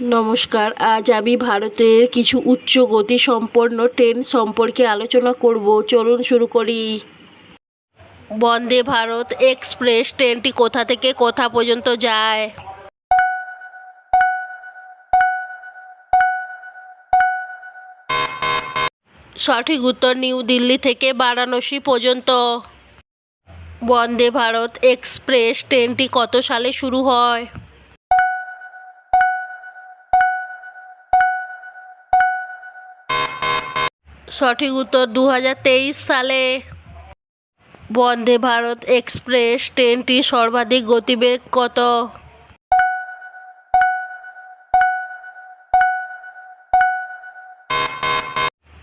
নমস্কার। আজ আমি ভারতের কিছু উচ্চ গতি সম্পন্ন ট্রেন সম্পর্কে আলোচনা করব। চলুন শুরু করি। বন্দে ভারত এক্সপ্রেস ট্রেনটি কোথা থেকে কোথা পর্যন্ত যায়? সঠিক উত্তর নিউ দিল্লি থেকে বারাণসী পর্যন্ত। বন্দে ভারত এক্সপ্রেস ট্রেনটি কত সালে শুরু হয়? সঠিক উত্তর দু হাজার তেইশ সালে বন্দে ভারত এক্সপ্রেস ট্রেনটি সর্বাধিক গতিবেগ কত?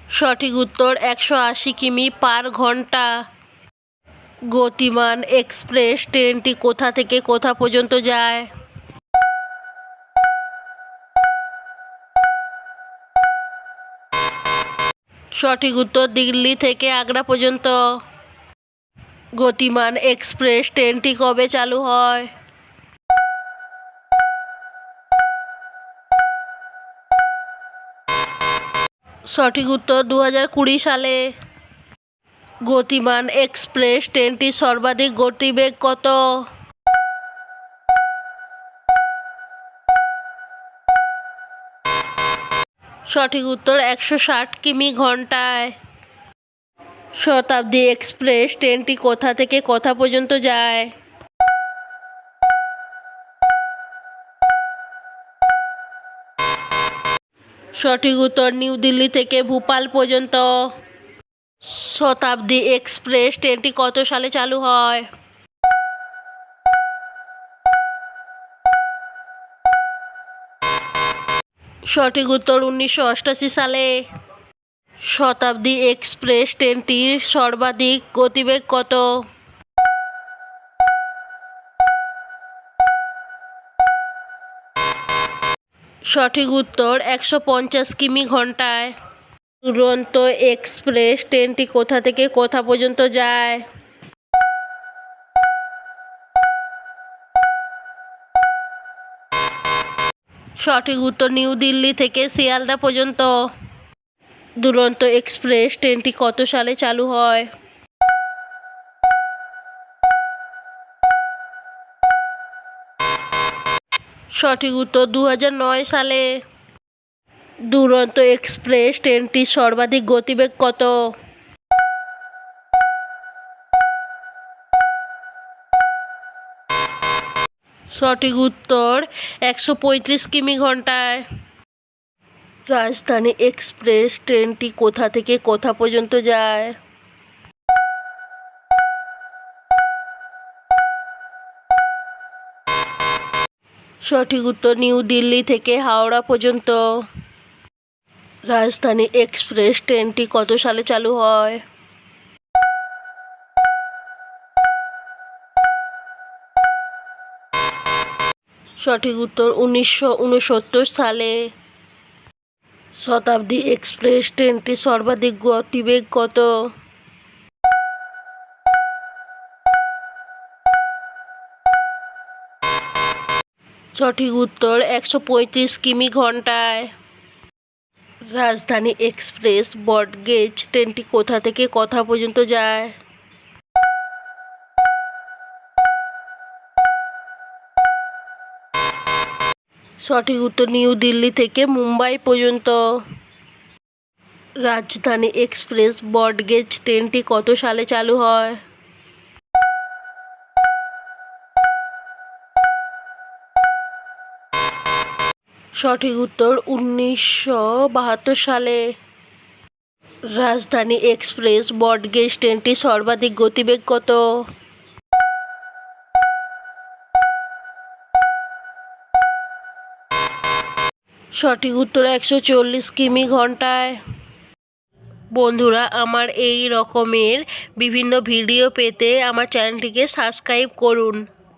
সঠিক উত্তর একশো আশি কিমি পার ঘণ্টা। গতিমান এক্সপ্রেস ট্রেনটি কোথা থেকে কোথা পর্যন্ত যায়? সঠিক উত্তর দিল্লি থেকে আগ্রা পর্যন্ত। গতিমান এক্সপ্রেস ট্রেনটি কবে চালু হয়? সঠিক উত্তর দু হাজার কুড়ি সালে। গতিমান এক্সপ্রেস ট্রেনটির সর্বাধিক গতিবেগ কত? সঠিক উত্তর একশো ষাট কিমি ঘন্টায় শতাব্দী এক্সপ্রেস ট্রেনটি কোথা থেকে কোথা পর্যন্ত যায়? সঠিক উত্তর নিউ দিল্লি থেকে ভূপাল পর্যন্ত। শতাব্দী এক্সপ্রেস ট্রেনটি কত সালে চালু হয়? সঠিক উত্তর উনিশশো সালে। শতাব্দী এক্সপ্রেস ট্রেনটির সর্বাধিক গতিবেগ কত? সঠিক উত্তর একশো পঞ্চাশ কিমি ঘন্টায়। দুরন্ত এক্সপ্রেস ট্রেনটি কোথা থেকে কোথা পর্যন্ত যায়? সঠিক উত্তর নিউ দিল্লি থেকে শিয়ালদা পর্যন্ত। দুরন্ত এক্সপ্রেস ট্রেনটি কত সালে চালু হয়? সঠিক উত্তর দু সালে। দুরন্ত এক্সপ্রেস ট্রেনটির সর্বাধিক গতিবেগ কত? সঠিক উত্তর একশো পঁয়ত্রিশ কিমি ঘন্টায়। রাজধানী এক্সপ্রেস ট্রেনটি কোথা থেকে কোথা পর্যন্ত যায়? সঠিক উত্তর নিউ দিল্লি থেকে হাওড়া পর্যন্ত। রাজধানী এক্সপ্রেস ট্রেনটি কত সালে চালু হয়? সঠিক উত্তর উনিশশো উনসত্তর সালে। শতাব্দী এক্সপ্রেস ট্রেনটি সর্বাধিক গতিবেগ কত? সঠিক উত্তর একশো পঁয়ত্রিশ কিমি ঘন্টায়। রাজধানী এক্সপ্রেস বটগেজ ট্রেনটি কোথা থেকে কোথা পর্যন্ত যায়? সঠিক উত্তর নিউ দিল্লি থেকে মুম্বাই পর্যন্ত। রাজধানী এক্সপ্রেস, বটগেজ ট্রেনটি কত সালে চালু হয়? সঠিক উত্তর উনিশশো বাহাত্তর সালে। রাজধানী এক্সপ্রেস, বটগেজ ট্রেনটি সর্বাধিক গতিবেগ কত? সঠিক উত্তর একশো চল্লিশ কিমি ঘন্টায়। বন্ধুরা, আমার এই রকমের বিভিন্ন ভিডিও পেতে আমার চ্যানেলটিকে সাবস্ক্রাইব করুন।